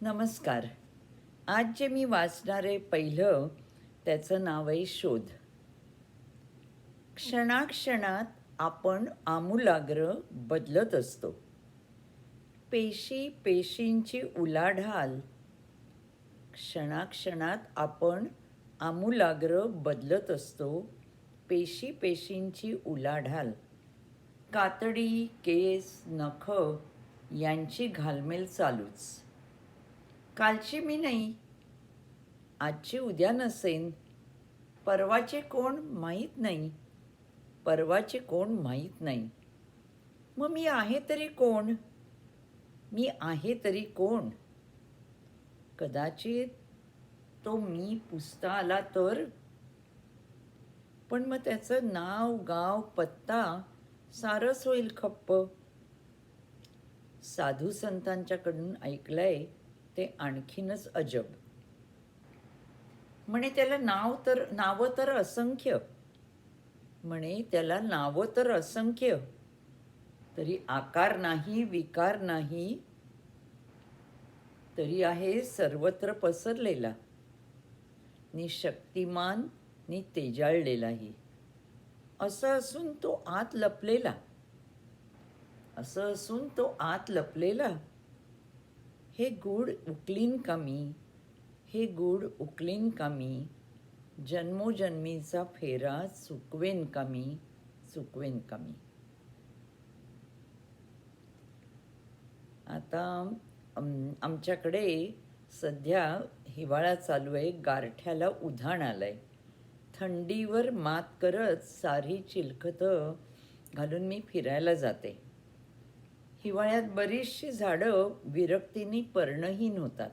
नमस्कार. आज जे मी वाचणारे पहिलं त्याचं नाव आहे शोध. क्षणाक्षणात आपण आमूलाग्र बदलत असतो. पेशी पेशींची उलाढाल. क्षणाक्षणात आपण आमूलाग्र बदलत असतो पेशी पेशींची उलाढाल. कातडी केस नख यांची घालमेल चालूच. कालची मी नाही आजची उद्या नसेन. परवाचे कोण माहीत नाही परवाचे कोण माहीत नाही. मग मी आहे तरी कोण? मी आहे तरी कोण? कदाचित तो मी पुसता आला तर? पण मग त्याचं नाव गाव पत्ता सारस होईल खप्प. साधू संतांच्याकडून ऐकलंय ते आणखीनच अजब. म्हणे त्याला नाव तर नावं तर असंख्य. म्हणे त्याला नावं तर असंख्य. तरी आकार नाही विकार नाही. तरी आहे सर्वत्र पसरलेला. नि शक्तिमान नि तेजाळलेलाही. असं असून तो आत लपलेला. असं असून तो आत लपलेला. हे गूढ उकलीन कमी हे गूढ उकलीन कमी जन्मोजन्मीचा फेरा सुकवेन कमी सुकवेन कमी. आता आमच्याकडे सध्या हिवाळा चालू आहे गारठ्याला उधाण आलं आहे थंडीवर मात करत सारी चिलखतं घालून मी फिरायला जाते. हिवाळ्यात बरीचशी झाडं विरक्तीने पर्णहीन होतात.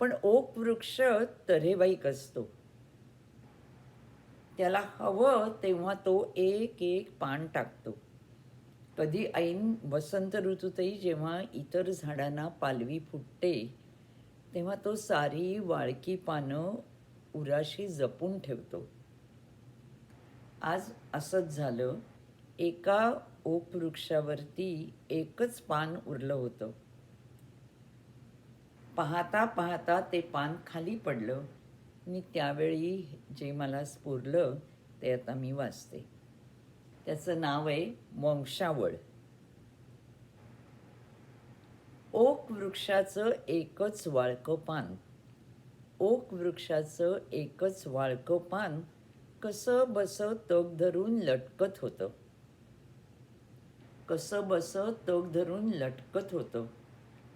पण ओक वृक्ष तऱ्हेवाईक असतो. त्याला हवं तेव्हा तो एक एक पान टाकतो. कधी ऐन वसंत ऋतूतही जेव्हा इतर झाडांना पालवी फुटते तेव्हा तो सारी वाळकी पानं उराशी जपून ठेवतो. आज असंच झालं. एका ओक वृक्षावरती एकच पान उरलं होतं. पाहता पाहता ते पान खाली पडलं. आणि त्यावेळी जे मला स्फुरलं ते आता मी वाचते. त्याचं नाव आहे वंशावळ. ओक वृक्षाचं एकच वाळकं पान. ओक वृक्षाचं एकच वाळकं पान कसं बसं तग धरून लटकत होतं. कसं बस तग धरून लटकत होतं.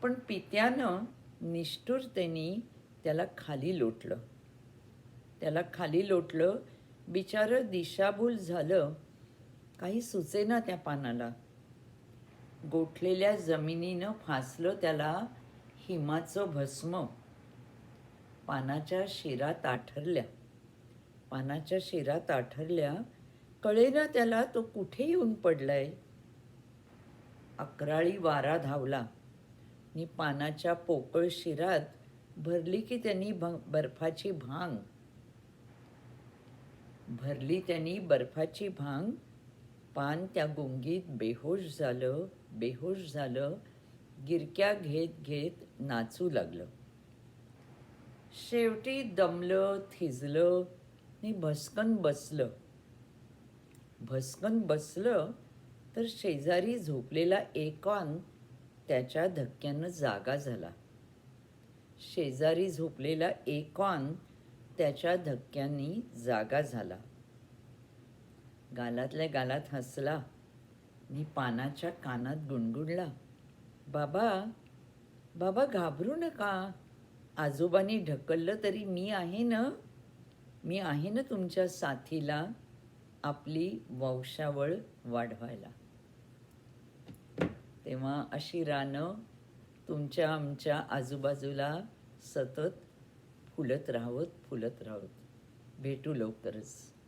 पण पित्यानं निष्ठुरतेने त्याला खाली लोटलं. त्याला खाली लोटलं बिचारं दिशाभूल झालं काही सुचेना त्या पानाला. गोठलेल्या जमिनीनं फासलं त्याला हिमाचं भस्म. पानाच्या शिरात आठरल्या. पानाच्या शिरात आठरल्या कळेना त्याला तो कुठे येऊन पडलाय? अकराळी वारा धावला. आणि पानाच्या पोकळ शिरात भरली की त्यांनी भ बर्फाची भांग. भरली त्यांनी बर्फाची भांग. पान त्या गुंगीत बेहोश झालं बेहोश झालं. गिरक्या घेत घेत नाचू लागलं. शेवटी दमलं थिजलं आणि भस्कन बसलं. भस्कन बसलं तर शेजारी झोपलेला एकॉन त्याच्या धक्क्यानं जागा झाला. शेजारी झोपलेला एकॉन त्याच्या धक्क्यांनी जागा झाला. गालातल्या गालात हसला. मी पानाच्या कानात गुणगुणला. बाबा बाबा घाबरू नका. आजोबांनी ढकललं तरी मी आहे ना? मी आहे ना तुमच्या साथीला आपली वंशावळ वाढवायला. तेव्हा अशी रानं तुमच्या आमच्या आजूबाजूला सतत फुलत राहत फुलत राहत भेटू लवकरच.